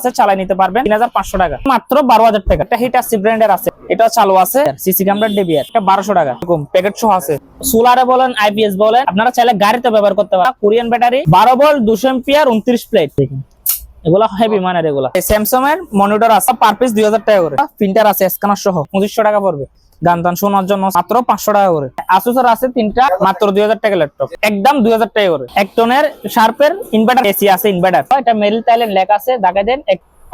আছে চালাই নিতে পারবেন তিন হাজার পাঁচশো টাকা। মাত্র বারো হাজার টাকা। একটা হিট আসছে ব্র্যান্ডের আছে। এটা চালু আছে সিসি ক্যামেরা ডেবিয়ার এটা বারোশো টাকা। এরকম প্যাকেট সহ আছে। সোলারে বলেন আইপিএস বলেন, আপনারা চাইলে গাড়িতে ব্যবহার করতে পারেন। কোরিয়ান ব্যাটারি বারো বল দুশো এম্পিয়ার উনত্রিশ প্লেট এগুলো হেভি মানের এগুলো। স্যামসাং এর মনিটর আছে। পার পিস দুই হাজার টাকা করে। প্রিন্টার আছে স্ক্যানার সহ। পঁচিশশো টাকা পড়বে। গান টান শোনার জন্য মাত্র পাঁচশো টাকা করে। আসুসের আছে তিনটা, মাত্র দুই হাজার টাকা ল্যাপটপ একদম দুই হাজার টাকা করে। এক টনের শার্পের ইনভার্টার এসি আছে ইনভার্টার এটা মেরিল টাইলের লেখা আছে দেখা দেন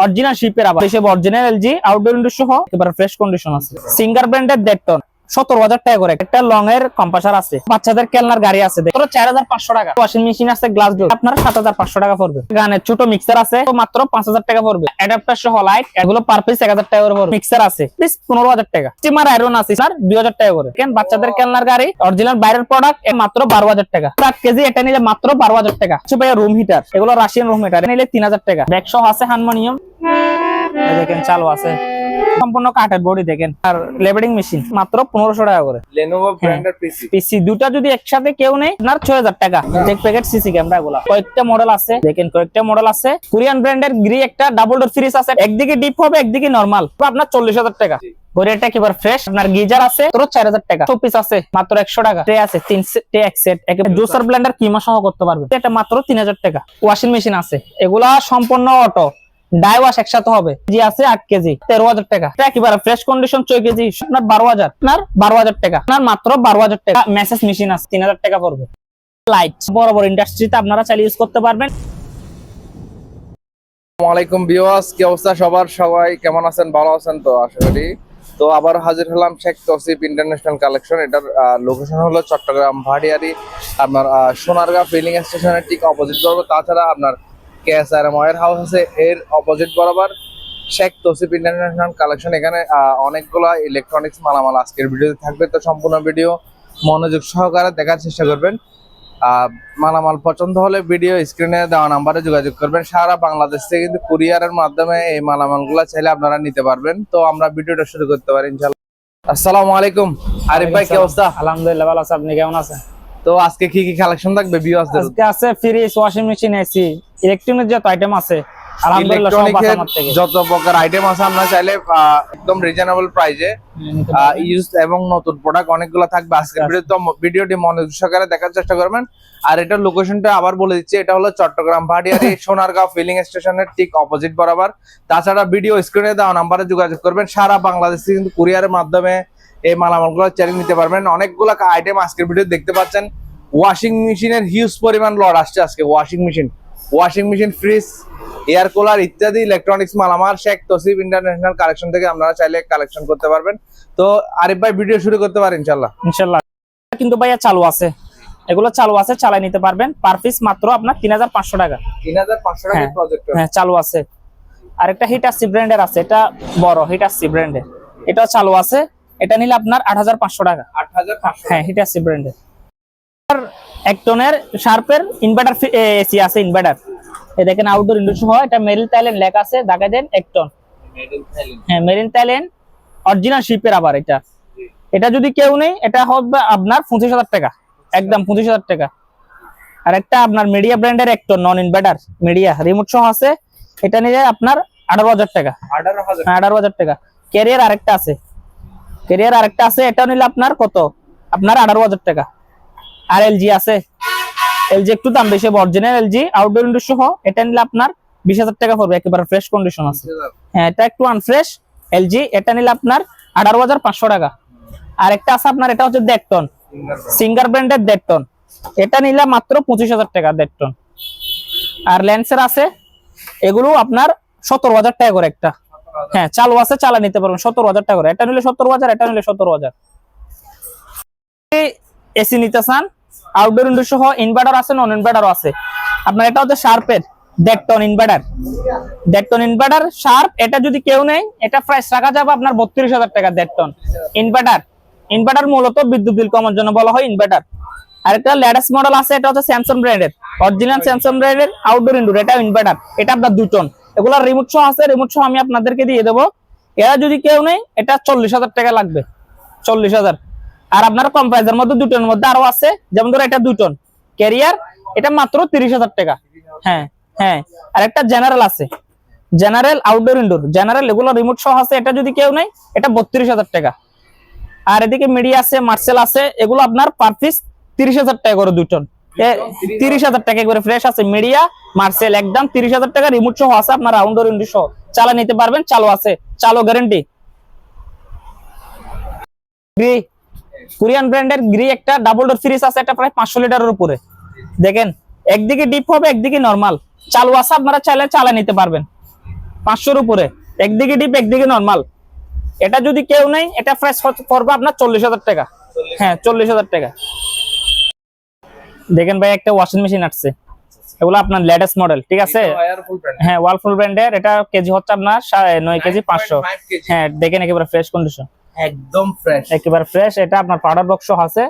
অরিজিনাল শিপের আবার। হিসেবে অরিজিনাল এলজি আউটডোর ইন্ডোর সহ এবার ফ্রেশ কন্ডিশন আছে। সিঙ্গার ব্র্যান্ডের দেড় টন সতেরো হাজার টাকা করে। একটা লং এর কম্পাসার আছে। বাচ্চাদের খেলনার গাড়ি আছে। চার হাজার পাঁচশো টাকা। ওয়াশিং মেশিন আছে গ্লাস ডোর আপনার সাত হাজার পাঁচশো টাকা পড়বে। গানের ছোট মিক্সার আছে মাত্র পাঁচ হাজার টাকা পড়বে। অ্যাডাপ্টার সহ লাইট এগুলো পার পিস এক হাজার টাকা করে মিক্সার আছে পিস পনেরো হাজার টাকা। স্টিমার আয়রন আছে স্যার দুই হাজার টাকা করে। কেন বাচ্চাদের খেলনার গাড়ি অরিজিনাল বাইরের প্রোডাক্ট মাত্র বারো হাজার টাকা। সাত কেজি এটা নিলে মাত্র বারো হাজার টাকা। রুম হিটার এগুলো রাশিয়ান রুম হিটার নিলে তিন হাজার টাকা। ব্যাগ সহ আছে হারমোনিয়াম দেখেন, চালু আছে। সম্পূর্ণ কাঠের বডি দেখেন। আর লেবেলিং মেশিন মাত্র পনেরোশো টাকা করে। লেনোভো ব্র্যান্ডের পিসি পিসি দুটা যদি একসাথে কেউ নেই আপনার ছয় হাজার টাকা। এক প্যাকেট সিসি ক্যামেরা গুলা কয়েকটা মডেল আছে দেখেন কয়েকটা মডেল আছে। কোরিয়ান ব্র্যান্ডের গ্রি একটা ডাবল ডোর ফ্রিজ আছে। একদিকে ডিপ হবে একদিকে নর্মাল আপনার চল্লিশ হাজার টাকা। ঘড়িটা একেবারে ফ্রেশ আপনার গিজার আছে তোর চার হাজার টাকা। শোপিস আছে মাত্র একশো টাকা। ট্রে আছে তিন ট্রে এক সেট জুসার ব্লেন্ডার কিমা সহ করতে পারবে। এটা মাত্র তিন হাজার টাকা। ওয়াশিং মেশিন আছে। এগুলা সম্পূর্ণ অটো ডাই একসাথে হবে। জি আছে আট কেজি, তেরো হাজার টাকা। একেবারে ফ্রেশ কন্ডিশন ছয় কেজি, আপনার বারো হাজার, আপনার বারো হাজার টাকা। আপনার মাত্র বারো হাজার টাকা। মেসেজ মেশিন আছে, তিন হাজার টাকা পড়বে। লাইট বড় বড় ইন্ডাস্ট্রিতে আপনারা ইউজ করতে পারবেন। আসসালামু আলাইকুম ভিউয়ার্স কি অবস্থা সবার সবাই? কেমন আছেন? ভালো আছেন তো, আশা করি। তো আবার হাজির হলাম শেখ তসিফ ইন্টারন্যাশনাল কালেকশন এটার লোকেশন হলো চট্টগ্রাম ভাটিয়ারি। আপনার সোনারগাঁ ফিলিং স্টেশনের ঠিক অপোজিট বরাবর তাছাড়া আপনার কেএসআর ওয়ার হাউস আছে এর অপোজিট বরাবর শেখ তসিফ ইন্টারন্যাশনাল কালেকশন এখানে অনেকগুলো ইলেকট্রনিক্স মালামাল আজকের ভিডিওতে থাকবে। তো সম্পূর্ণ ভিডিও মনোযোগ সহকারে দেখার চেষ্টা করবেন। মালামাল পছন্দ হলে ভিডিও স্ক্রিনে দেওয়া নাম্বারে যোগাযোগ করবেন। সারা বাংলাদেশ থেকে কিন্তু কুরিয়ারের মাধ্যমে এই মালামালগুলো চাইলে আপনারা নিতে পারবেন। তো আমরা ভিডিওটা শুরু করতে পারি ইনশাল্লাহ আসসালামু আলাইকুম। আরিফ ভাই কি অবস্থা? আলহামদুলিল্লাহ ভালো আছে। আপনি কেমন আছেন? তো আজকে কি কি কালেকশন থাকবে ভিউয়ার্সদের আজকে আছে fridge washing machine AC electronic যত আইটেম আছে যত প্রকার আইটেম আছে আমরা চাইলে একদম রিজনেবল প্রাইজে ইউজ এবং নতুন প্রোডাক্ট অনেকগুলো থাকবে। আজকের আচ্ছা। ভিডিওটি মনোযোগ সহকারে দেখার চেষ্টা করবেন। আর এটার লোকেশনটা আবার বলে দিচ্ছি এটা হলো চট্টগ্রাম ভাটিয়ারি সোনারগাঁও ফিলিং স্টেশনের ঠিক অপোজিট বরাবর। তাছাড়া ভিডিও স্ক্রিনে দেওয়া নাম্বারে যোগাযোগ করবেন। সারা বাংলাদেশে কিন্তু কুরিয়ারের মাধ্যমে এই মালামালগুলো চ্যালেঞ্জ নিতে পারবেন। অনেকগুলো আইটেম আজকের ভিডিও দেখতে পাচ্ছেন। ওয়াশিং মেশিনের হিউজ পরিমাণ লড আসছে আজকে। Washing machine washing machine fridge air cooler ইত্যাদি ইলেকট্রনিক্স মালামাল শেখ তসিফ ইন্টারন্যাশনাল কালেকশন থেকে আপনারা চাইলে কালেকশন করতে পারবেন। তো আরিফ ভাই ভিডিও শুরু করতে পারেন ইনশাল্লাহ ইনশাল্লাহ কিন্তু ভাইয়া চালু আছে। এগুলো চালু আছে চালাই নিতে পারবেন। পার পিস মাত্র আপনার তিন হাজার পাঁচশো টাকা। তিন হাজার পাঁচশো টাকা হ্যাঁ। প্রজেক্ট হ্যাঁ চালু আছে। আর একটা হিটাসি ব্র্যান্ডের আছে। এটা বড় হিটাসি ব্র্যান্ডের এটা চালু আছে। এটা নিলে আপনার আট হাজার পাঁচশো টাকা। হ্যাঁ ব্র্যান্ডের এক টনের শার্পের ইনভার্টার এসি আছে ইনভার্টার দেখেন আউটডোর ইন্ডোর সহ এটা থাইল্যান্ড লেখা আছে দেখা দেন এক টন। হ্যাঁ মেরিন থাইল্যান্ড অরিজিনাল শিপের আবার এটা। এটা যদি কেউ নেই এটা হবে আপনার পঁচিশ হাজার টাকা। একদম পঁচিশ হাজার টাকা। আর একটা আপনার মিডিয়া ব্র্যান্ডের একটা নন ইনভার্টার মিডিয়া রিমোট সহ আছে। এটা নিলে আপনার আঠারো হাজার টাকা। আঠারো হাজার হ্যাঁ, আঠারো হাজার টাকা। ক্যারিয়ার আরেকটা আছে। ক্যারিয়ার আরেকটা আছে, এটা নিলে আপনার কত? আপনার আঠারো হাজার টাকা। আর এলজি আছে। এলজি একটু দাম বেশি অরিজিনাল এলজি আউটডোর ইন্ডোর সহ, এটা নিলে আপনার বিশ হাজার টাকা পড়বে, একেবারে ফ্রেশ কন্ডিশন আছে। হ্যাঁ এটা একটু আনফ্রেশ এলজি এটা নিলে আপনার আঠারো হাজার পাঁচশো টাকা। আর একটা আছে আপনার, এটা হচ্ছে দেড় টন সিঙ্গার ব্র্যান্ডের দেড় টন এটা নিলে মাত্র পঁচিশ হাজার টাকা দেড় টন আর ল্যান্সের আছে, এগুলো আপনার সতেরো হাজার টাকা করে একটা। হ্যাঁ চালু আছে, চালা নিতে পারবেন, সতেরো হাজার টাকা করে। এটা নিলে সতেরো হাজার এটা নিলে সতেরো হাজার। এসি নিতে চান আউটডোর ইনডোর সহ ইনভার্টার আছে নন ইনভার্টারও আছে। আপনার এটা হচ্ছে শার্পের দেড় টন ইনভার্টার দেড় টন ইনভার্টার শার্প এটা যদি কেউ নেই এটা প্রাইস রাখা যাবে আপনার বত্রিশ হাজার টাকা দেড় টন ইনভার্টার ইনভার্টার মূলত বিদ্যুৎ বিল কমার জন্য বলা হয় ইনভার্টার আরেকটা লেটেস্ট মডেল আছে, এটা হচ্ছে স্যামসাং ব্র্যান্ডের অরিজিনাল স্যামসাং ব্র্যান্ডের আউটডোর ইনডোর এটা ইনভার্টার এটা আপনার দুই টন এগুলা রিমোট সহ আছে রিমোট সহ আমি আপনাদেরকে দিয়ে দেবো। এরা যদি কেউ নেই এটা চল্লিশ হাজার টাকা লাগবে। চল্লিশ হাজার। আর আপনার কম প্রাইসের মধ্যে দুই টনের মধ্যে আরও আছে। যেমন ধরো এটা দুই টন ক্যারিয়ার এটা মাত্র তিরিশ হাজার টাকা। হ্যাঁ হ্যাঁ। আর একটা জেনারেল আছে। জেনারেল আউটডোর ইনডোর জেনারেল এগুলো রিমোট সহ আছে। এটা যদি কেউ নেই এটা বত্রিশ হাজার টাকা। আর এদিকে মিডিয়া আছে মার্সেল আছে। এগুলো আপনার পার পিস তিরিশ হাজার টাকা করে দুই টন তিরিশ হাজার টাকা করে ফ্রেশ আছে মিডিয়া মার্সেল একদম তিরিশ হাজার টাকা রিমোট সহ আছে আপনার আউটডোর ইনডোর সহ। চালা নিতে পারবেন চালু আছে চালু গ্যারেন্টি কোরিয়ান ব্র্যান্ডের গ্রি একটা ডাবল ডোর ফ্রিজ আছে এটা প্রায় পাঁচশো লিটারের উপরে। দেখেন একদিকে ডিপ হবে একদিকে নরমাল চালু আছে আপনারা চাইলে চালা নিতে পারবেন। পাঁচশোর উপরে একদিকে ডিপ একদিকে নরমাল এটা যদি কেউ নেই এটা প্রাইস পড়বে আপনার চল্লিশ হাজার টাকা। হ্যাঁ চল্লিশ হাজার টাকা। দেখেন ভাই একটা ওয়াশিং মেশিন আসছে। এগুলো আপনার লেটেস্ট মডেল ঠিক আছে? হ্যাঁ ওয়ালফুল ব্র্যান্ডের এটা কেজি হচ্ছে আপনার সাড়ে নয় কেজি পাঁচশো। হ্যাঁ দেখেন একেবারে ফ্রেশ কন্ডিশন একদম ফ্রেশ একেবারে ফ্রেশ এটা আপনার পাউডার বক্স আছে।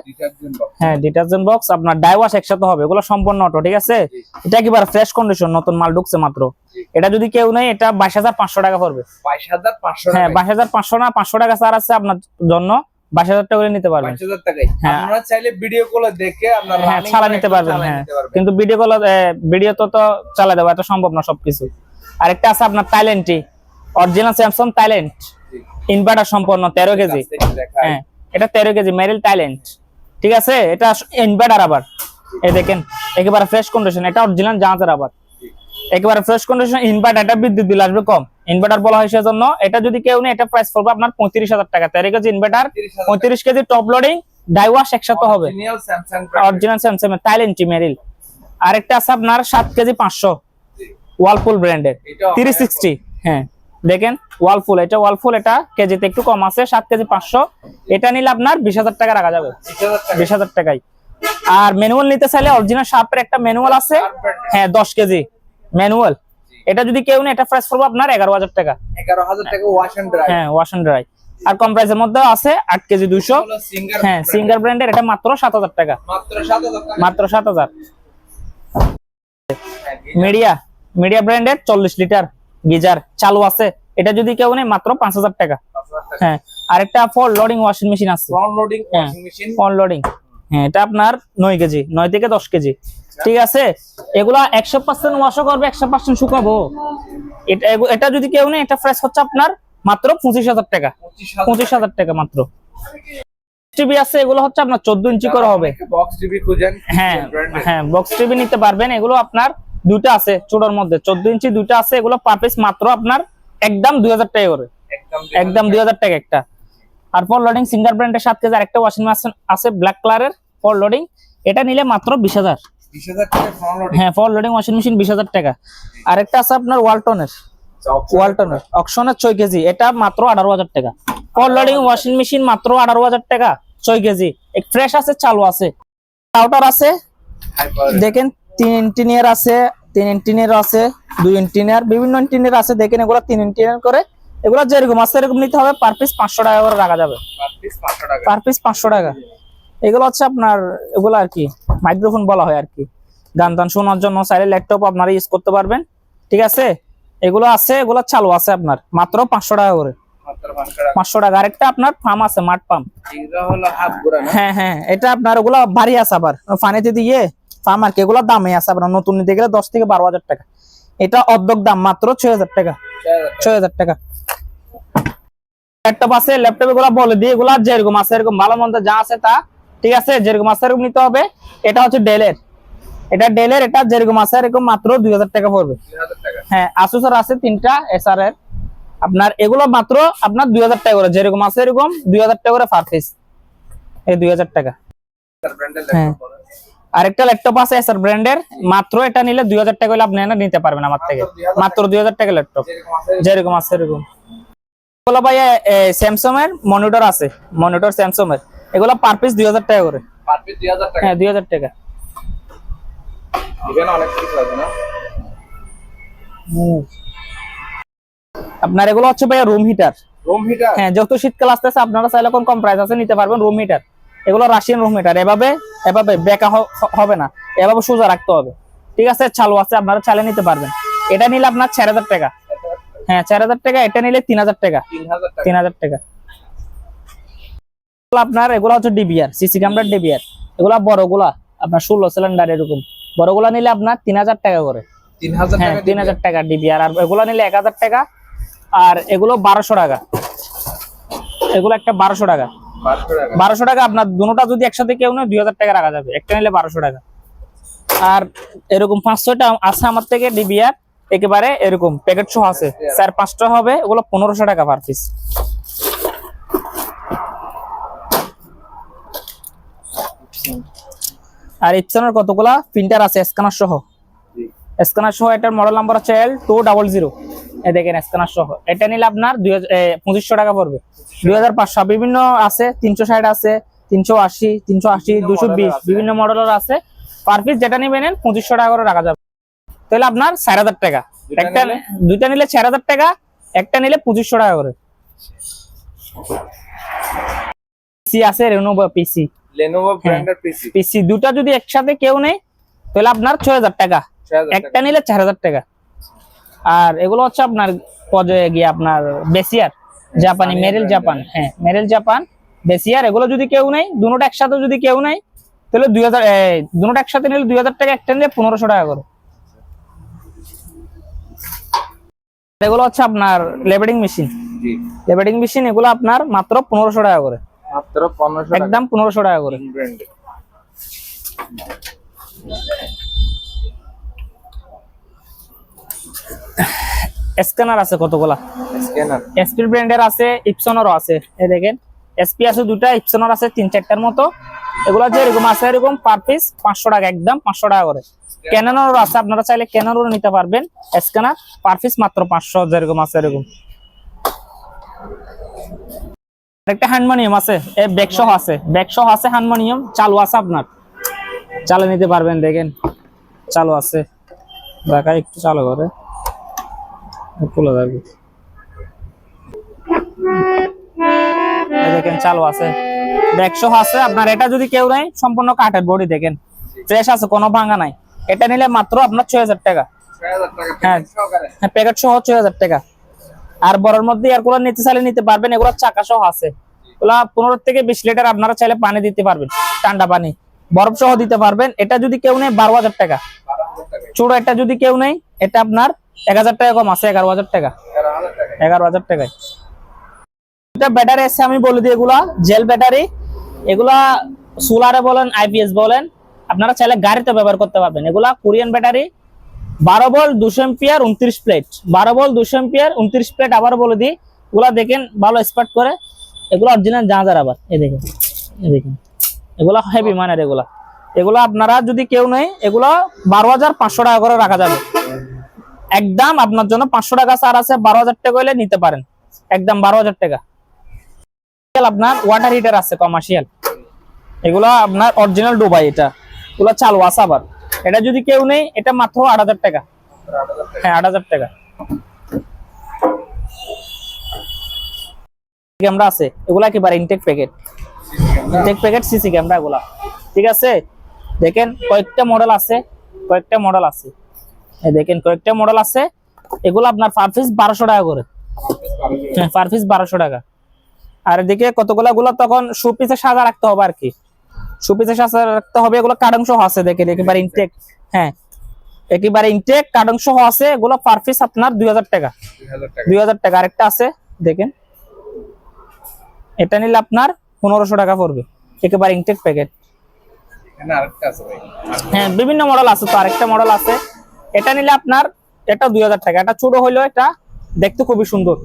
হ্যাঁ ডিটারজেন্ট বক্স আপনার একসাথে হবে এগুলো সম্পূর্ণ অটো ঠিক আছে? এটা একেবারে ফ্রেশ কন্ডিশন নতুন মাল ঢুকছে মাত্র। এটা যদি কেউ নেই এটা বাইশ হাজার পাঁচশো টাকা পড়বে। 22500 হ্যাঁ বাইশ হাজার পাঁচশো না পাঁচশো টাকা স্যার আছে আপনার জন্য। বাইশ হাজার টাকা করে নিতে পারবেন। 25000 টাকায়। হ্যাঁ। আপনারা চাইলে ভিডিও কলে দেখে আপনারা হ্যাঁ চালা নিতে পারবেন হ্যাঁ। কিন্তু ভিডিও কল ভিডিও তো তো চালা সম্ভব না সবকিছু। আরেকটা আছে আপনার থাইল্যান্ডটি অরিজিনাল স্যামসাং জি। ইনভার্টার সম্পন্ন তেরো কেজি। হ্যাঁ এটা তেরো কেজি মেরিল থাইল্যান্ড ঠিক আছে এটা ইনভার্টার আবার। এই দেখেন একেবারে ফ্রেশ কন্ডিশন এটা অরিজিনাল জাহাজের আবার। একেবারে ফ্রেশ কন্ডিশন ইনভার্টার এটা বিদ্যুৎ বিল আসবে কম। ইনভার্টার বলা হয় সেজন্য এটা যদি কেউ নেই এটা প্রাইস পড়বে আপনার পঁয়ত্রিশ হাজার টাকা। তেরো কেজি ইনভার্টার পঁয়ত্রিশ কেজি টপ লোডিং ডাইওয়াশ একসাথে হবে। অরিজিনাল স্যামসাং এর থাইল্যান্ড মেরিল আরেকটা আছে আপনার সাত কেজি পাঁচশো। জি। ওয়ালপুল ব্র্যান্ডের থ্রি সিক্সটি হ্যাঁ দেখেন ওয়ালফুল এটা ওয়ালফুল এটা কেজিতে একটু কম আছে সাত কেজি পাঁচশো। এটা নিলে আপনার বিশ হাজার টাকা রাখা যাবে। বিশ হাজার টাকায়। আর ম্যানুয়াল নিতে চাইলে অরিজিনাল শার্পের একটা ম্যানুয়াল আছে। হ্যাঁ দশ কেজি। ম্যানুয়াল? এটা যদি কেউ নেই এটা প্রাইস পড়বে আপনার এগারো হাজার টাকা। 11000 টাকা ওয়াশ এন্ড ড্রাই হ্যাঁ ওয়াশ অ্যান্ড ড্রাই আর কম প্রাইসের মধ্যে আছে আট কেজি সিঙ্গার হ্যাঁ সিঙ্গার ব্র্যান্ডের এটা মাত্র সাত হাজার টাকা। মাত্র 7000 টাকা। মাত্র সাত হাজার। মিডিয়া মিডিয়া ব্র্যান্ডের চল্লিশ লিটার গিজার চালু আছে। এটা যদি কেউ নেই মাত্র পাঁচ হাজার টাকা। 5000 টাকা। হ্যাঁ আরেকটা ফল লোডিং ওয়াশিং মেশিন আছে। Front loading. Washing machine full loading হ্যাঁ এটা আপনার নয় কেজি নয় থেকে দশ কেজি। ঠিক আছে? এগুলা একশো পার্সেন্ট ওয়াশও করবে একশো পার্সেন্ট শুকাবো। এটা এটা যদি কেউ নেই এটা ফ্রেশ হচ্ছে আপনার মাত্র পঁচিশ হাজার টাকা। পঁচিশ হাজার টাকা। মাত্র। টিভি আছে এগুলো হচ্ছে আপনার চোদ্দ ইঞ্চি করে হবে। হ্যাঁ হ্যাঁ বক্স টিভি নিতে পারবেন এগুলো আপনার দুইটা আছে চোড়ার মধ্যে। চোদ্দ ইঞ্চি দুইটা আছে এগুলো পার পিস মাত্র আপনার একদম দুই হাজার টাকা করে। একদম দুই হাজার টাকা একটা। আর ফল লোডিং সিঙ্গার ব্র্যান্ডের সাত কেজি আরেকটা ওয়াশিং মেশিন আছে ব্ল্যাক কালারের ফর লোডিং এটা নিলে মাত্র বিশ হাজার। 20000 টাকা ফ্রন্ট লোডিং হ্যাঁ ফল লোডিং ওয়াশিং মেশিন বিশ হাজার টাকা। আরেকটা আছে আপনার ওয়ালটনের ওয়ালটনের অকশনের ছয় কেজি এটা মাত্র আঠারো হাজার টাকা। ফল লোডিং ওয়াশিং মেশিন মাত্র আঠারো হাজার টাকা ছয় কেজি। ফ্রেশ আছে চালু আছে। রাউটার আছে দেখেন তিন ইঞ্টিনিয়ার আছে তিন ইঞ্টিনিয়ার আছে দুই ইঞ্টিনিয়ার বিভিন্ন ইঞ্টিনিয়ার আছে দেখেন এগুলো তিন ইঞ্টিনিয়ার করে এগুলো যেরকম আছে এরকম নিতে হবে। পার পিস পাঁচশো টাকা করে রাখা যাবে। পিস 500 টাকা। পার পিস পাঁচশো টাকা। এগুলো হচ্ছে আপনার এগুলো আর কি মাইক্রোফোন বলা হয় আর কি। গান টান শোনার জন্য চাইলে ল্যাপটপ আপনারা ইউজ করতে পারবেন। ঠিক আছে? এগুলো আছে এগুলো চালু আছে আপনার। মাত্র পাঁচশো টাকা করে। মাত্র 500 টাকা। পাঁচশো টাকা। আরেকটা আপনার ফার্ম আছে মাঠ পাম্প হ্যাঁ হ্যাঁ। এটা আপনার ওগুলো ভারী আছে আবার। পানিতে দিয়ে ফার্ম আর কি এগুলো দামে আছে আপনার। নতুন নিতে গেলে দশ থেকে বারো হাজার টাকা। এটা অর্ধেক দাম মাত্র ছয় হাজার টাকা। 6000 ছয় হাজার টাকা। ল্যাপটপ আছে ল্যাপটপ এগুলো বলে দিয়ে এগুলা যেরকম আছে এরকম ভালো মন্দ যা আছে তা ঠিক আছে যেরকম আছে এরকম নিতে হবে। এটা হচ্ছে ডেলের এটা ডেলের এটা যেরকম আছে এরকম মাত্র দুই হাজার টাকা পড়বে। 3000 টাকা। হ্যাঁ আসুসের আছে তিনটা এসআর এর আপনার এগুলো মাত্র আপনার দুই হাজার টাকা করে যেরকম আছে এরকম দুই হাজার টাকা করে পার পিস এই দুই হাজার টাকা। হ্যাঁ। আরেকটা ল্যাপটপ আছে এসআর ব্র্যান্ডের মাত্র এটা নিলে দুই হাজার টাকা হলে আপনি নিতে পারবেন আমার থেকে। মাত্র দুই হাজার টাকা ল্যাপটপ যেরকম আছে এরকম। এগুলো ভাই স্যামসাং এর মনিটর আছে। মনিটর স্যামসাং এর এগুলো পার পিস দুই হাজার টাকা করে। পার পিস 2000 টাকা? হ্যাঁ দুই হাজার টাকা। এখানে অনেক কিছু আছে না? আপনার এগুলো হচ্ছে ভাই রুম হিটার রুম হিটার হ্যাঁ যত শীতকাল আসতেছে আপনারা চাইলে কোন কম প্রাইস আছে নিতে পারবেন রুম হিটার এগুলো রাশিয়ান রুম হিটার এভাবে এভাবে বেকা হবে না। এভাবে সোজা রাখতে হবে। ঠিক আছে চালু আছে আপনারা চালিয়ে নিতে পারবেন। এটা নিলে আপনার চার হাজার টাকা। হ্যাঁ চার হাজার টাকা এটা নিলে তিন হাজার টাকা। তিন হাজার টাকা। আপনার এগুলো হচ্ছে ডিবিআর সিসি ক্যামেরার ডিবিআর এগুলা বড়গুলা আপনার ষোলো সিলিন্ডার এরকম। বড়গুলা নিলে আপনার তিন হাজার টাকা করে। তিন হাজার হ্যাঁ টাকা তিন হাজার টাকা ডিবিআর আর এগুলো নিলে এক হাজার টাকা আর এগুলো বারোশো টাকা। এগুলো একটা বারোশো টাকা। বারোশো টাকা। আপনার দুটোটা যদি একসাথে কেউ নেয় দুই হাজার টাকা রাখা যাবে। একটা নিলে বারোশো টাকা। আর এরকম পাঁচশো পাঁচশোটা আছে আমার থেকে ডিবিআর একেবারে এরকম প্যাকেট সহ আছে। স্যার পাঁচটা হবে ওগুলো পনেরোশো টাকা পার পিস আর ইপসনের কতগুলা? প্রিন্টার আছে স্ক্যানার সহ। স্ক্যানার সহ এটার মডেল নাম্বার হচ্ছে L two double zero A দেখেন স্ক্যানার সহ। এটা নিলে আপনার দুই পঁচিশশো টাকা পড়বে। দুই হাজার পাঁচশো বিভিন্ন আছে তিনশো ষাট আছে তিনশো আশি তিনশো আশি দুশো বিশ আছে। বিভিন্ন মডেলের আছে। পার পিস যেটা নিবেন পঁচিশশো টাকা করে রাখা যাবে। তাহলে আপনার চার হাজার টাকা। একটা দুইটা নিলে চার হাজার টাকা একটা নিলে পঁচিশশো টাকা করে। পিসি আছে রেনোভা পিসি লেনোভো ব্র্যান্ডের পিসি পিসি দুটা যদি একসাথে কেউ নেই তাহলে আপনার ছয় হাজার টাকা। একটা নিলে চার হাজার টাকা। আর এগুলো হচ্ছে আপনার পর্যায়ে গিয়ে আপনার বেসিয়ার জাপানি স্থানীয় মেরিল জাপান। হ্যাঁ মেরিল জাপান বেসিয়ার এগুলো যদি কেউ নেই দুটোটা একসাথে যদি কেউ নেই তাহলে দুই হাজার দুটোটা একসাথে নিলে দুই হাজার টাকা একটা নিলে পনেরোশো টাকা করে। এগুলো হচ্ছে আপনার লেবেডিং মেশিন জি। লেবেডিং মেশিন এগুলো আপনার মাত্র পনেরোশো টাকা করে। মাত্র পনেরোশো একদম পনেরোশো টাকা করে। স্ক্যানার আছে কতগুলা? স্ক্যানার এসপি ব্র্যান্ডের আছে ইপসনেরও আছে। এই দেখেন এসপি আছে দুটা ইপসনের আছে তিন চারটার মতো। এগুলো যে এরকম আছে এরকম পার পিস পাঁচশো টাকা একদম পাঁচশো টাকা করে। ক্যাননেরও আছে, আপনারা চাইলে ক্যাননেরও নিতে পারবেন। স্ক্যানার, পার পিস মাত্র পাঁচশো, যেরকম আছে এরকম। একটা হারমোনিয়াম আছে, এ ব্যাকসহ আছে। ব্যাকসহ আছে হারমোনিয়াম, চালু আছে আপনার। চালু নিতে পারবেন, দেখেন। চালু আছে। দেখা, একটু চালু করে। খুলে এই দেখেন, চালু আছে। একশো আছে। আপনার এটা যদি কেউ নাই সম্পূর্ণ কাঠের বডি, দেখেন। ফ্রেশ আছে, কোনো ভাঙা নাই। এটা নিলে মাত্র আপনার ছয় হাজার টাকা। হ্যাঁ। প্যাকেট সহ ছয় হাজার টাকা। আর বড়ের মধ্যে এয়ার কুলার নিতে চাইলে নিতে পারবেন, এগুলো চাকা সহ আছে। পনেরো থেকে বিশ লিটার আপনারা চাইলে পানি দিতে পারবেন, ঠান্ডা পানি। বরফ সহ দিতে পারবেন, এটা যদি কেউ নেই বারো হাজার টাকা। ছোট এটা যদি কেউ নেই এটা আপনার এক হাজার টাকা কম আছে, এগারো হাজার টাকা। এগারো হাজার টাকায়। এটা ব্যাটারি আছে, আমি বলে দিই এগুলা, জেল ব্যাটারি। এগুলা সোলারে বলেন আইপিএস বলেন আপনারা চাইলে গাড়িতে ব্যবহার করতে পারবেন। এগুলা কোরিয়ান ব্যাটারি, বারো বল দুশো এম্পিয়ার, উনত্রিশ প্লেট। বারো বল দুশো এম্পিয়ার, উনত্রিশ প্লেট আবার বলে দিই। এগুলা দেখেন, ভালো স্পার্ট করে। এগুলো অরিজিনাল জাহাজার আবার। এই দেখেন এই দেখেন। এগুলা হেভি মানের এগুলা। এগুলা আপনারা যদি কেউ নেই এগুলা বারো হাজার পাঁচশো টাকা করে রাখা যাবে। একদম আপনার জন্য পাঁচশো টাকা ছাড় আছে, বারো হাজার টাকা হলে নিতে পারেন। একদম বারো হাজার টাকা। আপনার ওয়াটার হিটার আছে কমার্শিয়াল এগুলো আপনার অরিজিনাল ডুবাই এটা। এগুলো চালু আছে আবার এটা যদি কেউ নেই এটা মাত্র আট হাজার টাকা। হ্যাঁ আট হাজার টাকা। ক্যামেরা আছে এগুলা একেবারে intact packet intact packet CC camera এগুলা। ঠিক আছে? দেখেন কয়েকটা মডেল আছে কয়েকটা মডেল আছে। এই দেখেন কয়েকটা মডেল আছে এগুলো আপনার পার পিস বারোশো টাকা করে। হ্যাঁ পার পিস বারোশো টাকা। আর এদিকে কতগুলা গুলো তখন সুপিসে সাজা রাখতে হবে আর কি। সুপিসে সাজা রাখতে হবে এগুলো সহ আছে দেখেন একেবারে ইনটেক হ্যাঁ। একেবারে ইনটেক কার্টন সহ আছে এগুলো পার পিস আপনার দুই হাজার টাকা। দুই হাজার টাকা। আরেকটা আছে দেখেন। এটা নিলে আপনার পনেরোশো টাকা পড়বে একেবারে ইনটেক প্যাকেট হ্যাঁ বিভিন্ন মডেল আছে তো আরেকটা মডেল আছে। এটা নিলে আপনার এটা দুই হাজার টাকা এটা ছোট হইলেও এটা দেখতে খুবই সুন্দর।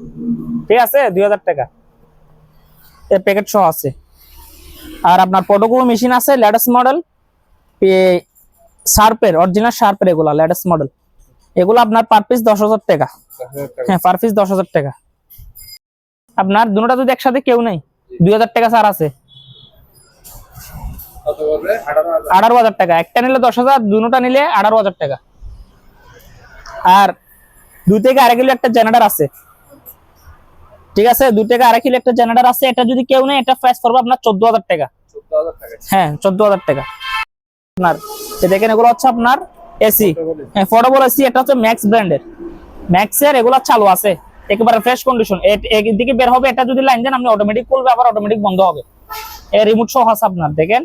ঠিক আছে দুই হাজার টাকা। প্যাকেট সহ আছে। আর আপনার পটোকো মেশিন আছে লেটেস্ট মডেল শার্পের অরিজিনাল শার্পের এগুলা লেটেস্ট মডেল এগুলো আপনার পার পিস দশ হাজার টাকা। হ্যাঁ পার পিস দশ হাজার টাকা। আপনার দুটোটা যদি একসাথে কেউ নেই দুই হাজার টাকা ছাড় আছে। আঠারো হাজার টাকা। একটা নিলে দশ হাজার, দুটা নিলে আঠারো হাজার টাকা। আর দুই থেকে আড়াই কিলো একটা জেনারেটর আছে। ঠিক আছে? দুই টাকা আড়াই কিলো একটা জেনারেটর আছে, এটা যদি কেউ নেই এটা প্রাইস পড়বে আপনার চোদ্দ হাজার টাকা। হ্যাঁ চোদ্দ হাজার টাকা। আপনার দেখেন, এগুলো হচ্ছে আপনার এসি হ্যাঁ ফোর্ডেবল এসি এটা হচ্ছে ম্যাক্স ব্র্যান্ডের ম্যাক্সের এগুলো চালু আছে, একেবারে ফ্রেশ কন্ডিশন এদিকে বের হবে, এটা যদি লাইন দেন, আপনি অটোমেটিক খুলবে, আবার অটোমেটিক বন্ধ হবে। এর রিমোট সহ আছে আপনার, দেখেন।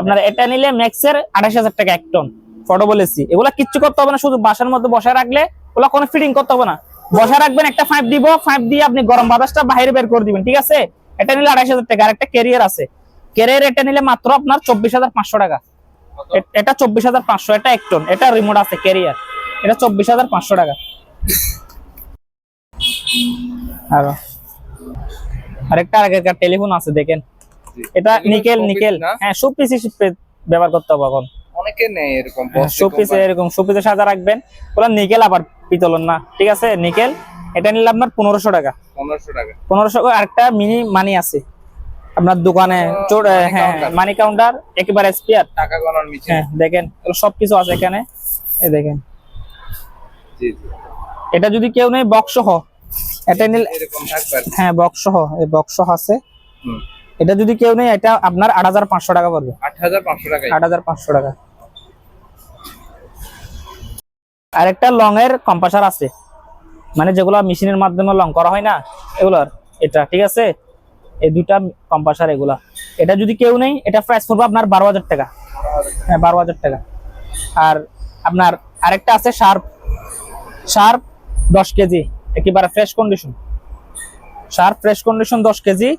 আপনার এটা নিলে ম্যাক্সের আঠাশ হাজার টাকা এক টন পোর্টেবল এসি এগুলা কিচ্ছু করতে হবে না, শুধু বাসার মধ্যে বসায় রাখলে, ওগুলা কোনো ফিটিং করতে হবে না। বসায় রাখবেন একটা ফাইভ দিব ফাইভ দিয়ে আপনি গরম বাতাসটা বাইরে বের করে দিবেন ঠিক আছে? এটা নিলে আড়াইশ হাজার টাকা আর একটা ক্যারিয়ার আছে। ক্যারিয়ার এটা নিলে মাত্র আপনার চব্বিশ হাজার পাঁচশো টাকা। এটা চব্বিশ হাজার পাঁচশো এটা একটন এটা রিমোট আছে ক্যারিয়ার এটা চব্বিশ হাজার পাঁচশো টাকা। আরও। আরেকটা আগেকার টেলিফোন আছে দেখেন। এটা নিকেল নিকেল? হ্যাঁ শোপিস হিসেবে ব্যবহার করতে হবে এখন। অনেকে নেই এরকম শোপিস এরকম শোপিসে সাজা রাখবেন। ওগুলো নিকেল আবার পিতলের না ঠিক আছে? নিকেল এটা নিলে আপনার পনেরোশো টাকা। পনেরোশো টাকা। পনেরোশো আরেকটা মিনি মানি আছে। আপনার দোকানে হ্যাঁ মানি কাউন্টার একেবারে স্পিয়ার টাকা গণার নিচে হ্যাঁ দেখেন সবকিছু আছে এখানে। এই দেখেন। এটা যদি কেউ নেই বক্স সহ এটা নিলে এরকম থাকবে হ্যাঁ বক্স সহ এই বক্স সহ আছে এটা যদি কেউ নেই এটা আপনার আট হাজার পাঁচশো টাকা পড়বে। আট হাজার পাঁচশো টাকায়। আরেকটা লং এর কম্পাসার আছে। মানে যেগুলো মেশিনের মাধ্যমে লং করা হয় না, এগুলোর। এটা, ঠিক আছে? এই দুইটা কম্পাসার এগুলা। এটা যদি কেউ নেই এটা প্রাইস পড়বে আপনার বারো হাজার টাকা। হ্যাঁ বারো হাজার টাকা। আর আপনার আরেকটা আছে শার্প শার্প দশ কেজি। একেবারে fresh condition Sharp fresh condition দশ কেজি।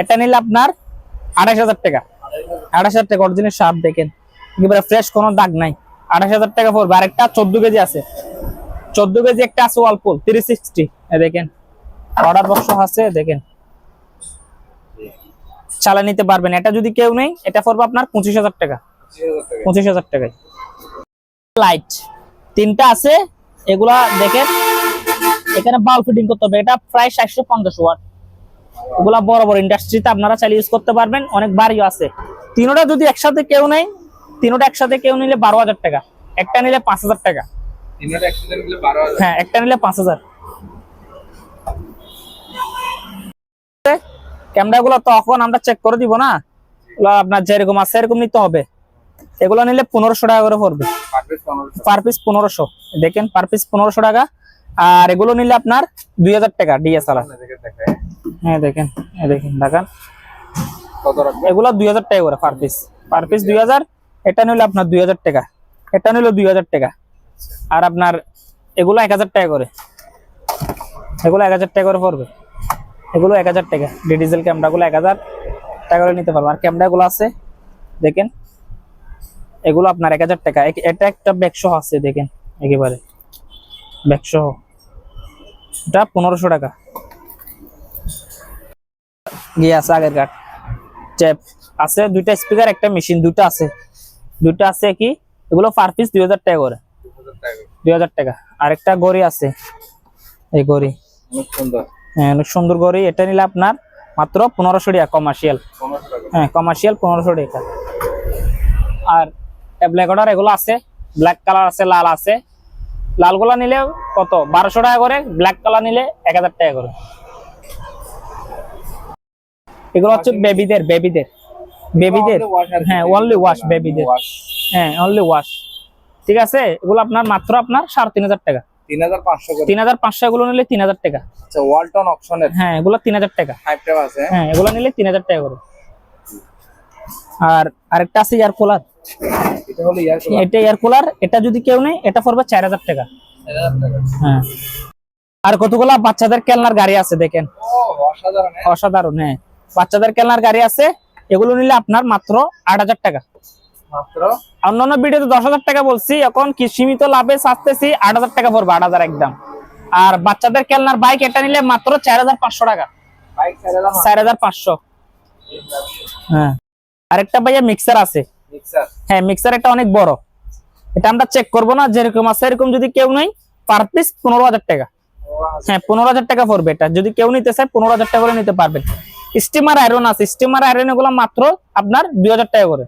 এটা নিলে আপনার আড়াইশ হাজার টাকা। আড়াইশ হাজার টাকা অরিজিনাল শার্প দেখেন। একেবারে ফ্রেশ কোনো দাগ নাই। আড়াইশ হাজার টাকা পড়বে। আরেকটা চোদ্দ কেজি আছে। চোদ্দ কেজি একটা আছে ওয়ালপুল থ্রি দেখেন অর্ডার বক্স আছে, দেখেন। চালা নিতে পারবেন। এটা যদি কেউ নেই এটা পড়বে আপনার পঁচিশ হাজার টাকা। পঁচিশ হাজার টাকায়। লাইট তিনটা আছে, এগুলা দেখেন, এখানে বাল্ব ফিটিং করতে হবে। এটা প্রায় চারশো পঞ্চাশ ওয়াট এগুলা বড় বড় ইন্ডাস্ট্রিতে আপনারা চালিয়ে ইউজ করতে পারবেন। অনেক বাড়িও আছে। তিনোটা যদি একসাথে কেউ নেই তিনোটা একসাথে কেউ নিলে বারো হাজার টাকা একটা নিলে পাঁচ হাজার টাকা। হ্যাঁ একটা নিলে পাঁচ হাজার। ক্যামেরা গুলো তখন আমরা চেক করে দিব না? আপনার যেরকম আছে এরকম নিতে হবে। এগুলো নিলে পনেরোশো টাকা করে পড়বে। পার পিস পনেরোশো। দেখেন পার পিস পনেরোশো টাকা। আর এগুলো নিলে আপনার দুই হাজার টাকা ডিএসএলআর হ্যাঁ দেখেন দেখেন দেখেন। এগুলো দুই হাজার টাকা করে পার পিস পার পিস দুই হাজার এটা নিলে আপনার দুই হাজার টাকা। এটা নিলে দুই হাজার টাকা। আর আপনার এগুলো এক হাজার টাকা করে। এগুলো এক হাজার টাকা করে পড়বে। এগুলো এক হাজার টাকা। ডিজিটাল ক্যামেরাগুলো এক হাজার টাকা করে নিতে পারব। আর ক্যামেরাগুলো আছে, দেখেন। এগুলো আপনার এক হাজার টাকা। এটা একটা ব্যাগ সহ আছে, দেখেন, একেবারে। ব্যাগ সহ। এটা পনেরোশো টাকা। গিয়ে আছে আগের কাঠ। ট্যাপ আছে দুইটা স্পিকার, একটা মেশিন দুটো আছে। দুটো আছে কি? এগুলো পার পিস দুই হাজার টাকা করে। দুই হাজার টাকা। আরেকটা গড়ি আছে। এই গড়ি। সুন্দর। হ্যাঁ, অনেক সুন্দর গড়ি। এটা নিলে আপনার মাত্র পনেরোশো টাকা কমার্শিয়াল হ্যাঁ কমার্শিয়াল পনেরোশো টাকা। আর ব্ল্যাক অর্ডার এগুলো আছে। ব্ল্যাক কালার আছে লাল আছে। লালগুলা নিলে কত? বারোশো টাকা করে। ব্ল্যাক কালার নিলে এক হাজার টাকা করে। এগুলো হচ্ছে বেবিদের বেবিদের বেবিদের। হ্যাঁ অনলি ওয়াশ বেবিদের। হ্যাঁ অনলি ওয়াশ ঠিক আছে? এগুলো আপনার মাত্র আপনার সাড়ে তিন হাজার টাকা। তিন হাজার পাঁচশো এগুলো নিলে তিন হাজার টাকা। আচ্ছা ওয়ালটন অপশনের হ্যাঁ এগুলো তিন হাজার টাকা। হ্যাঁ এগুলো নিলে তিন হাজার টাকা করে। আর আরেকটা আছে এয়ার কুলার এটা এয়ার কুলার এটা যদি কেউ নেই এটা পড়বে চার হাজার টাকা। হ্যাঁ। আর কতগুলা বাচ্চাদের খেলনার গাড়ি আছে দেখেন? অসাধারণ হ্যাঁ? অসাধারণ হ্যাঁ। বাচ্চাদের খেলনার গাড়ি আছে এগুলো নিলে আপনার মাত্র আট হাজার টাকা। মাত্র? অন্যান্য ভিডিওতে দশ হাজার টাকা বলছি এখন কি সীমিত লাভে চাচ্তেছি আট হাজার টাকা পড়বে আট হাজার একদম। আর বাচ্চাদের খেলনার বাইক এটা নিলে মাত্র চার হাজার পাঁচশো টাকা। চার হাজার পাঁচশো। হ্যাঁ। আরেকটা ভাইয়া মিক্সার আছে। হ্যাঁ মিক্সার একটা অনেক বড়। এটা আমরা চেক করব না যেরকম আছে এরকম যদি কেউ নেই পার পিস পনেরো হাজার টাকা। হ্যাঁ পনেরো হাজার টাকা পড়বে এটা। যদি কেউ নিতে চায় পনেরো হাজার টাকা করে নিতে পারবেন স্টিমার আয়রন আছে। স্টিমার আয়রন এগুলো মাত্র আপনার দুই হাজার টাকা করে।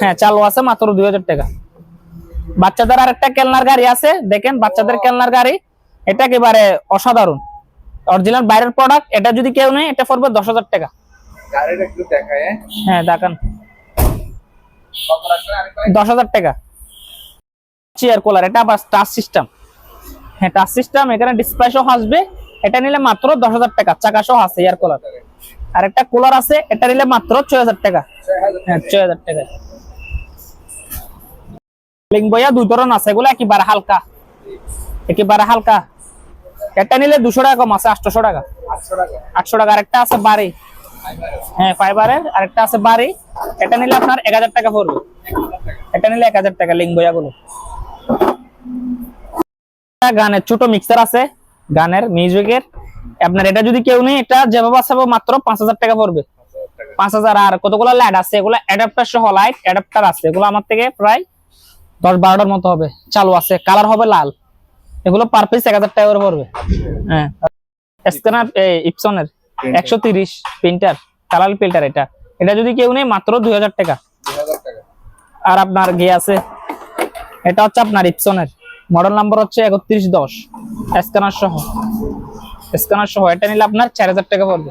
হ্যাঁ চালু আছে মাত্র দুই হাজার টাকা। বাচ্চাদের আর একটা কেলনার গাড়ি আছে। দেখেন বাচ্চাদের কেলনার গাড়ি এটা একেবারে অসাধারণ। অরিজিনাল বাইরের প্রোডাক্ট এটা যদি কেউ নেই এটা পড়বে দশ হাজার টাকা। হ্যাঁ? হ্যাঁ দেখান। দশ হাজার টাকা। চেয়ার কুলার এটা আবার টাচ সিস্টেম হ্যাঁ টাচ সিস্টেম এখানে ডিসপ্লে সহ আসবে। এটা নিলে মাত্র দশ হাজার টাকা। চাকা সহ আছে এয়ার কুলার আর একটা কুলার আছে, এটা নিলে মাত্র ছয় হাজার টাকা। হ্যাঁ ছয় হাজার টাকা। দুই ধরন আছে, এগুলো একেবারে হালকা। একেবারে হালকা। এটা নিলে দুশো টাকা কম আছে, আটশো টাকা। আটশো টাকা। আরেকটা আছে বাড়ি। হ্যাঁ ফাইবারের আরেকটা আছে বাড়ি। এটা নিলে আপনার এক হাজার টাকা পড়বে। এটা নিলে এক হাজার টাকা লিঙ্ক বইয়া গুলো গানের ছোট মিক্সার আছে। গানের মিউজিকের। আপনার এটা যদি কেউ নেই এটা যেভাবে আছে মাত্র পাঁচ হাজার টাকা পড়বে। পাঁচ হাজার আর কতগুলো লাইট আছে এগুলো অ্যাডাপ্টার সহ লাইট অ্যাডাপ্টার আছে। এগুলো আমার থেকে প্রায় দশ বারোটার মতো হবে। চালু আছে। কালার হবে লাল। এগুলো পার পিস এক হাজার টাকা করে পড়বে। হ্যাঁ। স্ক্যানার ইপসনের একশো তিরিশ প্রিন্টার কালার প্রিন্টার এটা। এটা যদি কেউ নেই মাত্র দুই হাজার টাকা। দুই হাজার টাকা। আর আপনার গিয়ে আছে এটা হচ্ছে আপনার ইপসনের মডেল নাম্বার হচ্ছে একত্রিশ দশ। স্ক্যানার সহ। স্ক্যানার সহ এটা নিলে আপনার চার হাজার টাকা পড়বে।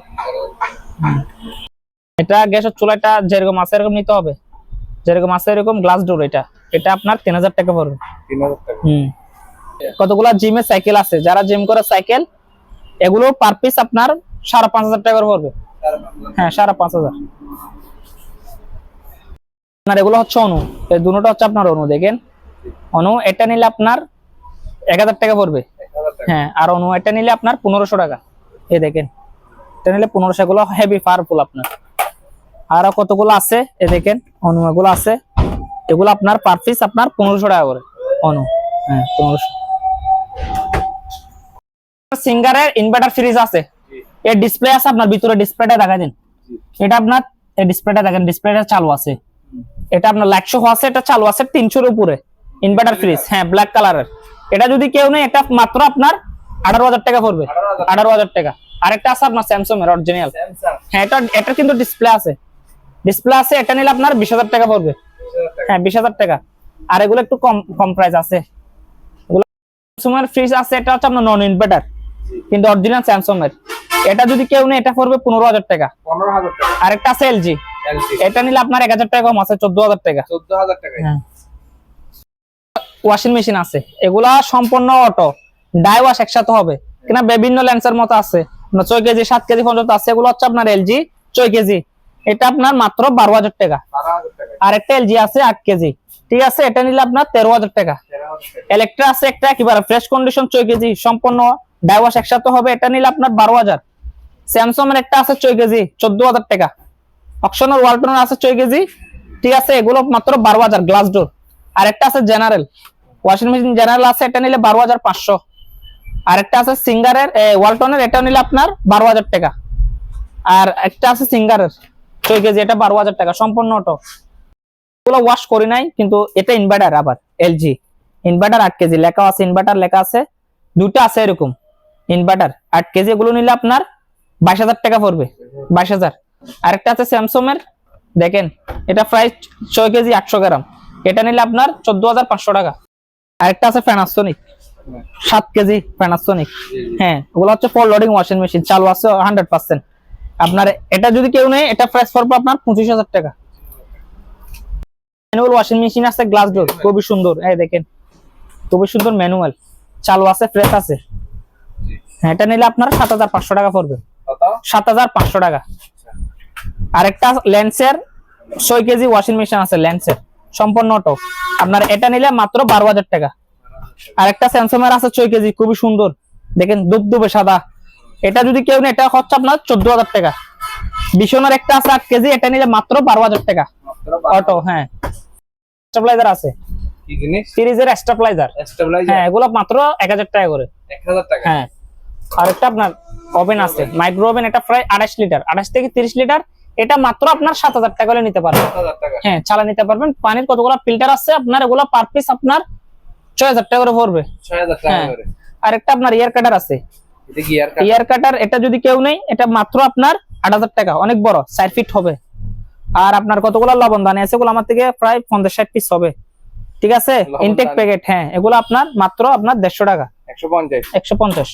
এটা গ্যাসের চুলাটা যেরকম আছে এরকম নিতে হবে। যেরকম আছে এরকম গ্লাস ডোর এটা। এটা আপনার তিন হাজার টাকা পড়বে। হুম। কতগুলা জিমে সাইকেল আছে? যারা জিম করে সাইকেল এগুলো পার পিস আপনার সাড়ে পাঁচ হাজার টাকা পড়বে। হ্যাঁ সাড়ে পাঁচ হাজার। আপনার এগুলো হচ্ছে অনু। এই দুটোটা হচ্ছে আপনার অনু দেখেন। অনু এটা নিলে আপনার এক হাজার টাকা পড়বে। হ্যাঁ আর অনু এটা নিলে আপনার পনেরোশো টাকা। এই দেখেন এটা নিলে পনেরোশো এগুলো হেভি পাওয়ারফুল আপনার। আরও কতগুলো আছে? এ দেখেন অনু এগুলো আছে। এগুলো আপনার পার পিস আপনার পনেরোশো টাকা করে অনু। হ্যাঁ পনেরোশো। সিঙ্গারের ইনভার্টার ফ্রিজ আছে। এর ডিসপ্লে আছে আপনার ভিতরে ডিসপ্লেটা দেখা দিন। এটা আপনার ডিসপ্লেটা দেখেন ডিসপ্লেটা চালু আছে। এটা আপনার লাইট শো আছে এটা চালু আছে তিনশোর উপরে। ইনভার্টার ফ্রিজ হ্যাঁ ব্ল্যাক কালারের এটা যদি কেউ নেই এটা মাত্র আপনার আঠারো হাজার টাকা পড়বে। আঠারো হাজার টাকা। আরেকটা আছে আপনার স্যামসাং এর অরিজিনাল হ্যাঁ এটা এটা কিন্তু ডিসপ্লে আছে। ডিসপ্লে আছে এটা নিলে আপনার বিশ হাজার টাকা পড়বে। হ্যাঁ বিশ হাজার টাকা। আর এগুলো একটু কম কম প্রাইস আছে। এগুলো স্যামসাং এর ফ্রিজ আছে এটা হচ্ছে আপনার নন ইনভার্টার কিন্তু অরিজিনাল স্যামসাং এর। এটা যদি কেউ নেই এটা পড়বে পনেরো হাজার টাকা। আরেকটা আছে এলজি এলজি এটা নিলে আপনার এক হাজার টাকা কম আছে চোদ্দ হাজার টাকা। চোদ্দ হাজার টাকা হ্যাঁ। ওয়াশিং মেশিন আছে। এগুলা সম্পূর্ণ অটো ডাই ওয়াশ একসাথে হবে। কিনা? বিভিন্ন লেন্সের মতো আছে। ছয় কেজি সাত কেজি পর্যন্ত আছে। এগুলো হচ্ছে আপনার এলজি ছয় কেজি। এটা আপনার মাত্র বারো হাজার টাকা। আর একটা এলজি আছে আট কেজি। ঠিক আছে? এটা নিলে আপনার তেরো হাজার টাকা। ইলেকট্রা আছে একটা একেবারে ফ্রেশ কন্ডিশন ছয় কেজি। সম্পূর্ণ ডাই ওয়াশ একসাথে হবে। এটা নিলে আপনার বারো হাজার। স্যামসং এর একটা আছে ছয় কেজি চোদ্দ হাজার টাকা। অপশনাল ওয়ালটনের আছে ছয় কেজি। ঠিক আছে? এগুলো মাত্র বারো হাজার গ্লাস ডোর আর একটা আছে জেনারেল ওয়াশিং মেশিন জেনারেল আছে, এটা নিলে বারো হাজার পাঁচশো। আর একটা আছে সিঙ্গারের ওয়ালটনের এটা নিলে আপনার বারো হাজার টাকা। আর একটা আছে সিঙ্গারের, ছয় কেজি, এটা বারো হাজার টাকা, সম্পূর্ণ অটো এগুলো ওয়াশ করি নাই, কিন্তু এটা ইনভার্টার আবার এলজি ইনভার্টার আট কেজি লেখা আছে ইনভার্টার লেখা আছে দুটো আছে এরকম। ইনভার্টার আট কেজি, এগুলো নিলে আপনার বাইশ হাজার টাকা পড়বে, বাইশ হাজার। আরেকটা আছে স্যামসং এর দেখেন, এটা প্রায় ছয় কেজি আটশো গ্রাম। এটা নিলে আপনার চোদ্দ হাজার পাঁচশো টাকা। আরেকটা আছে প্যানাসোনিক সাত কেজি প্যানাসোনিক হ্যাঁ ওগুলো হচ্ছে ফোর লোডিং ওয়াশিং মেশিন চালু আছে হান্ড্রেড পার্সেন্ট আপনার এটা যদি কেউ নেই এটা প্রাইস পড়বে আপনার পঁচিশ হাজার টাকা। ম্যানুয়াল ওয়াশিং মেশিন আছে গ্লাস ডোর খুবই সুন্দর। এই দেখেন, খুবই সুন্দর ম্যানুয়াল চালু আছে ফ্রেশ আছে। হ্যাঁ এটা নিলে আপনার সাত হাজার পাঁচশো টাকা পড়বে। সাত হাজার পাঁচশো টাকা। আরেকটা লেন্সের ছয় কেজি ওয়াশিং মেশিন আছে লেন্সের সম্পূর্ণ অটো আপনার এটা নিলে মাত্র বারো হাজার টাকা। আরেকটা স্যামসাং এর আছে ছয় কেজি খুবই সুন্দর। দেখেন দুবদুবে সাদা। এটা যদি কেউ নেই এটা হচ্ছে আপনার চোদ্দ হাজার টাকা। বিশনের একটা আছে আট কেজি এটা নিলে মাত্র বারো হাজার টাকা। অটো হ্যাঁ। স্টেবিলাইজার আছে। সিরিজের স্টেবিলাইজার হ্যাঁ এগুলো মাত্র এক হাজার টাকা করে। হ্যাঁ। আরেকটা আপনার ওভেন আছে। মাইক্রো ওভেন এটা প্রায় আঠাশ লিটার। আঠাশ থেকে তিরিশ লিটার এটা মাত্র আপনার সাত হাজার টাকা নিতে পারবেন। হ্যাঁ চালা নিতে পারবেন। পানির কতগুলো ফিল্টার আছে? আপনার এগুলো পার পিস আপনার ছয় হাজার টাকা করে পড়বে। হ্যাঁ। করে। আরেকটা আপনার ইয়ার কাটার আছে। ইয়ার কাটার এটা যদি কেউ নেই এটা মাত্র আপনার আট হাজার টাকা। অনেক বড় চার ফিট হবে। আর আপনার কতগুলো লবণ দানি আছে এগুলো আমার থেকে প্রায় পঞ্চাশ ষাট পিস হবে। ঠিক আছে? ইনটেক প্যাকেট হ্যাঁ এগুলো আপনার মাত্র আপনার দেড়শো টাকা। একশো পঞ্চাশ। একশো পঞ্চাশ।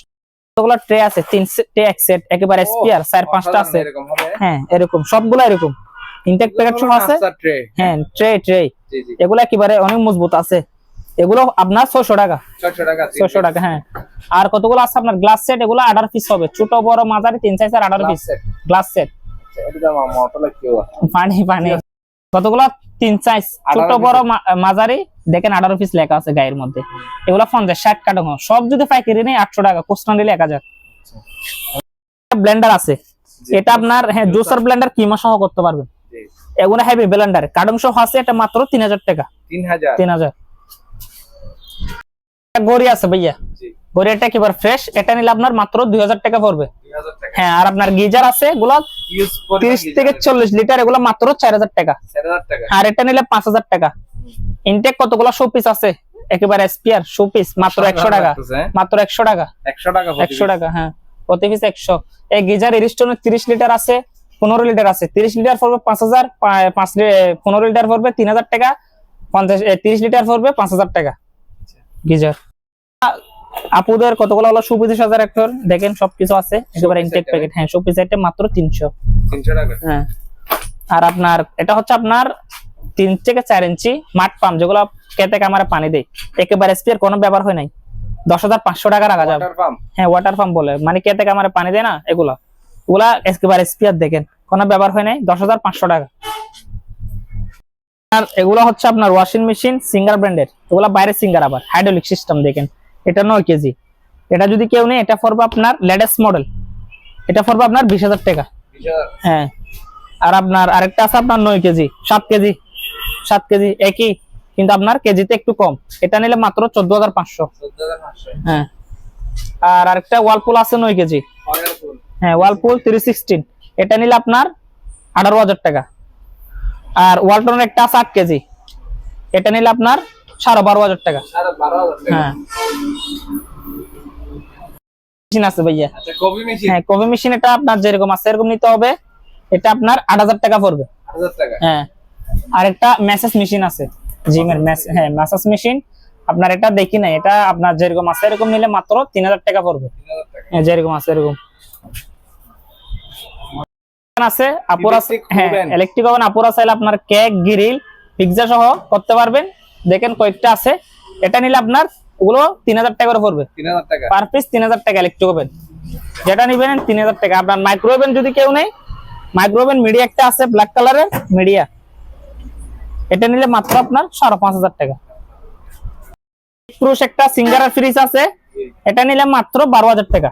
কতগুলো ট্রে আছে? তিন ট্রে এক সেট একেবারে স্পিয়ার চার পাঁচটা আছে। হ্যাঁ এরকম সবগুলো এরকম। ইনটেক প্যাকেট সহ আছে। হ্যাঁ ট্রে ট্রে এগুলো একেবারে অনেক মজবুত আছে। এগুলো আপনার ছয়শো টাকা। ছয়শো টাকা হ্যাঁ। আর কতগুলো আছে আপনার? গ্লাস সেট এগুলো আঠারো পিস হবে। ছোট বড় মাঝারি তিন সাইজ আর আঠারো পিস গ্লাস সেট আচ্ছা, পানি পানি। কতগুলো? তিন সাইজ ছোট বড় মাঝারি। দেখেন আঠারো পিস লেখা আছে গায়ের মধ্যে। এগুলো পঞ্চাশ ষাট কাটা সব যদি পাইকারি নেই আটশো টাকা। কোস্টান নিলে এক হাজার। ব্লেন্ডার আছে। এটা আপনার হ্যাঁ জুসার ব্লেন্ডার কিমা সহ করতে পারবেন। এগুলো হেভি ব্লেন্ডার কার্টন সহ আছে এটা মাত্র তিন হাজার টাকা। তিন হাজার। তিন হাজার। গড়ি আছে ভাইয়া। জি। গড়ি এটা একেবারে ফ্রেশ এটা নিলে আপনার মাত্র দুই হাজার টাকা পড়বে। দুই হাজার টাকা। হ্যাঁ আর আপনার গিজার আছে এগুলো ইউজ তিরিশ থেকে চল্লিশ লিটার এগুলো মাত্র চার হাজার টাকা। চার হাজার টাকা। আর এটা নিলে পাঁচ হাজার টাকা। ইনটেক কতগুলো শো পিস আছে? একেবারে স্পিয়ার শো পিস মাত্র একশো টাকা মাত্র একশো টাকা। একশো টাকা একশো টাকা হ্যাঁ। প্রতি পিস একশো। এই গিজার এরিস্টোনের তিরিশ লিটার আছে পনেরো লিটার আছে। তিরিশ লিটার পড়বে পাঁচ হাজার পাঁচ পনেরো লিটার পড়বে তিন হাজার টাকা পঞ্চাশ তিরিশ লিটার পড়বে পাঁচ হাজার টাকা। গিজার। আপুদের কতগুলো হলো সুবিধা হাজার একটা দেখেন সবকিছু আছে একেবারে ইনটেক প্যাকেট হ্যাঁ শোপিস আইটেম মাত্র তিনশো। টাকা? হ্যাঁ। আর আপনার এটা হচ্ছে আপনার তিন থেকে চার ইঞ্চি মাঠ পাম্প যেগুলো খেতে কামারে পানি দেয়। একেবারে স্পিয়ার কোনো ব্যবহার হয় নাই। দশ হাজার পাঁচশো টাকা রাখা যাবে। হ্যাঁ ওয়াটার পাম্প বলে। মানে খেতে কামারে পানি দেয় না এগুলা। ওগুলা একেবারে স্পিয়ার দেখেন। কোনো ব্যবহার হয় নাই দশ হাজার পাঁচশো টাকা। আর এগুলো হচ্ছে আপনার ওয়াশিং মেশিন সিঙ্গার ব্র্যান্ডের এগুলা বাইরে সিঙ্গার আবার হাইড্রোলিক সিস্টেম দেখেন। এটা নয় কেজি। এটা যদি কেউ নেই এটা পড়বে আপনার লেটেস্ট মডেল এটা পড়বে আপনার বিশ হাজার টাকা। হ্যাঁ। আর আপনার আরেকটা আছে আপনার নয় কেজি সাত কেজি। সাত কেজি একই। কিন্তু আপনার কেজিতে একটু কম। এটা নিলে মাত্র চোদ্দ হাজার পাঁচশো। হ্যাঁ। আর আরেকটা ওয়ালপুল আছে নয় কেজি। হ্যাঁ ওয়ালপুল থ্রি সিক্সটিন এটা নিলে আপনার আঠারো হাজার টাকা। আর ওয়ালটনের একটা আছে আট কেজি। এটা নিলে আপনার সাড়ে বারো হাজার টাকা। হ্যাঁ। মেশিন আছে ভাইয়া। আচ্ছা হ্যাঁ কফি মেশিন এটা আপনার যেরকম আছে এরকম নিতে হবে। এটা আপনার আট হাজার টাকা পড়বে। হ্যাঁ। আর একটা মেসেজ মেশিন আছে। জিমের মেস- হ্যাঁ মেসেজ মেশিন আপনার এটা দেখি না এটা আপনার যেরকম আছে এরকম নিলে মাত্র তিন হাজার টাকা পড়বে। হ্যাঁ যেরকম আছে এরকম। আছে আপুরা হ্যাঁ ইলেকট্রিক ওভেন আপুরা চাইলে আপনার কেক গ্রিল পিৎজা সহ করতে পারবেন। দেখেন কয়েকটা আছে। এটা নিলে আপনার ওগুলো তিন হাজার টাকা করে পড়বে। পার পিস তিন হাজার টাকা ইলেকট্রিক ওভেন যেটা নিবেন তিন হাজার টাকা। আপনার মাইক্রো ওভেন যদি কেউ নেই মাইক্রো ওভেন মিডিয়া একটা আছে ব্ল্যাক কালারের মিডিয়া এটা নিলে মাত্র আপনার সাড়ে পাঁচ হাজার টাকা। ক্রুশ একটা সিঙ্গার ফ্রিজ আছে। এটা নিলে মাত্র বারো হাজার টাকা।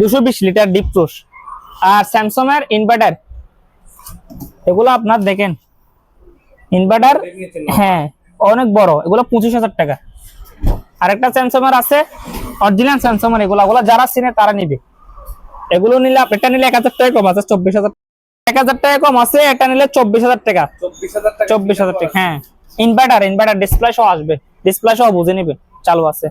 দুশো বিশ লিটার ডিপ ক্রুশ আর স্যামসাং এর ইনভার্টার এগুলো আপনার দেখেন। ইনভার্টার হ্যাঁ অনেক বড়। এগুলো পঁচিশ হাজার টাকা। আরেকটা স্যামসাং এর আছে। অরিজিনাল স্যামসাং এর এগুলো। ওগুলো যারা চিনে তারা নিবে। এগুলো নিলে এটা নিলে এক হাজার টাকা কম আছে চব্বিশ হাজার এক হাজার টাকা কম আছে এটা নিলে চব্বিশ হাজার টাকা। চব্বিশ হাজার টাকা হ্যাঁ। ইনভার্টার ইনভার্টার ডিসপ্লে সহ আসবে। ডিসপ্লে সহ বুঝে নিবে চালু আছে।